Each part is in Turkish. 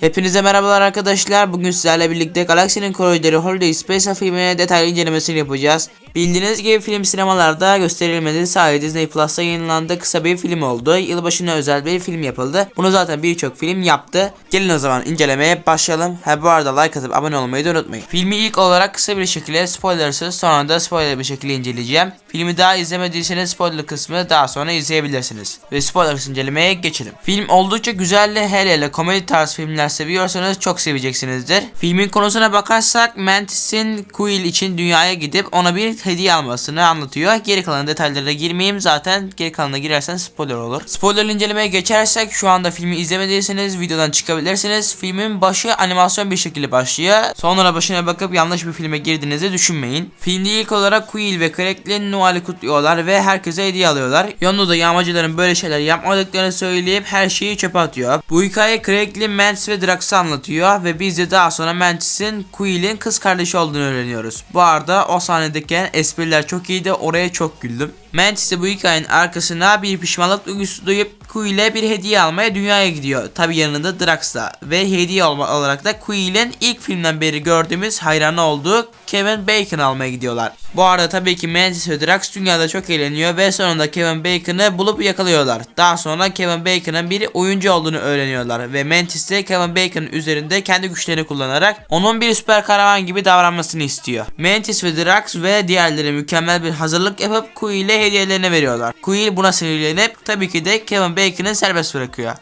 Hepinize merhabalar arkadaşlar. Bugün sizlerle birlikte Galaksinin Koridorları Holiday Special filmine detaylı incelemesini yapacağız. Bildiğiniz gibi film sinemalarda gösterilmedi. Sadece Disney Plus'ta yayınlandı. Kısa bir film oldu. Yılbaşına özel bir film yapıldı. Bunu zaten birçok film yaptı. Gelin o zaman incelemeye başlayalım. Ha bu arada like atıp abone olmayı da unutmayın. Filmi ilk olarak kısa bir şekilde spoilersız sonra da spoiler bir şekilde inceleyeceğim. Filmi daha izlemediyseniz spoiler kısmı daha sonra izleyebilirsiniz. Ve spoilersız incelemeye geçelim. Film oldukça güzel hele hele komedi tarzı filmler seviyorsanız çok seveceksinizdir. Filmin konusuna bakarsak Mantis'in Quill için dünyaya gidip ona bir hediye almasını anlatıyor. Geri kalan detaylara girmeyeyim zaten geri kalanına girersen spoiler olur. Spoiler incelemeye geçersek şu anda filmi izlemediyseniz videodan çıkabilirsiniz. Filmin başı animasyon bir şekilde başlıyor. Sonra başına bakıp yanlış bir filme girdiğinizi düşünmeyin. Filmde ilk olarak Quill ve Crack'le Noel'i kutluyorlar ve herkese hediye alıyorlar. Yonda da yağmacıların böyle şeyler yapmadıklarını söyleyip her şeyi çöpe atıyor. Bu hikaye Crack'li Mantis ve Drax'ı anlatıyor ve biz de daha sonra Mantis'in Quill'in kız kardeşi olduğunu öğreniyoruz. Bu arada o sahnedeki espriler çok iyiydi oraya çok güldüm. Mantis de bu hikayenin arkasına bir pişmanlık duygusu duyup Quill'e bir hediye almaya dünyaya gidiyor. Tabi yanında Drax'la ve hediye olarak da Quill'in ilk filmden beri gördüğümüz hayranı olduğu Kevin Bacon almaya gidiyorlar. Bu arada tabii ki Mantis ve Drax dünyada çok eğleniyor ve sonunda Kevin Bacon'ı bulup yakalıyorlar. Daha sonra Kevin Bacon'ın bir oyuncu olduğunu öğreniyorlar ve Mantis de Kevin Bacon'ın üzerinde kendi güçlerini kullanarak onun bir süper kahraman gibi davranmasını istiyor. Mantis ve Drax ve diğerleri mükemmel bir hazırlık yapıp Quill'e hediyelerini veriyorlar. Quill buna sinirlenip tabii ki de Kevin Bacon'ı serbest bırakıyor.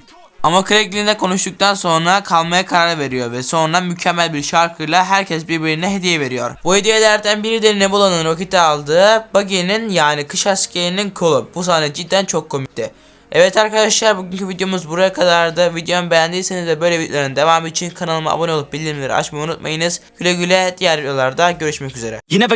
Ama Craiglin'le konuştuktan sonra kalmaya karar veriyor ve sonra mükemmel bir şarkıyla herkes birbirine hediye veriyor. Bu hediyelerden biri de Nebula'nın roketi aldığı Buggy'nin yani kış askerinin kolu. Bu sahne cidden çok komikti. Evet arkadaşlar bugünkü videomuz buraya kadardı. Videomu beğendiyseniz ve böyle videoların devamı için kanalıma abone olup bildirimleri açmayı unutmayınız. Güle güle diğer videolarda görüşmek üzere. You're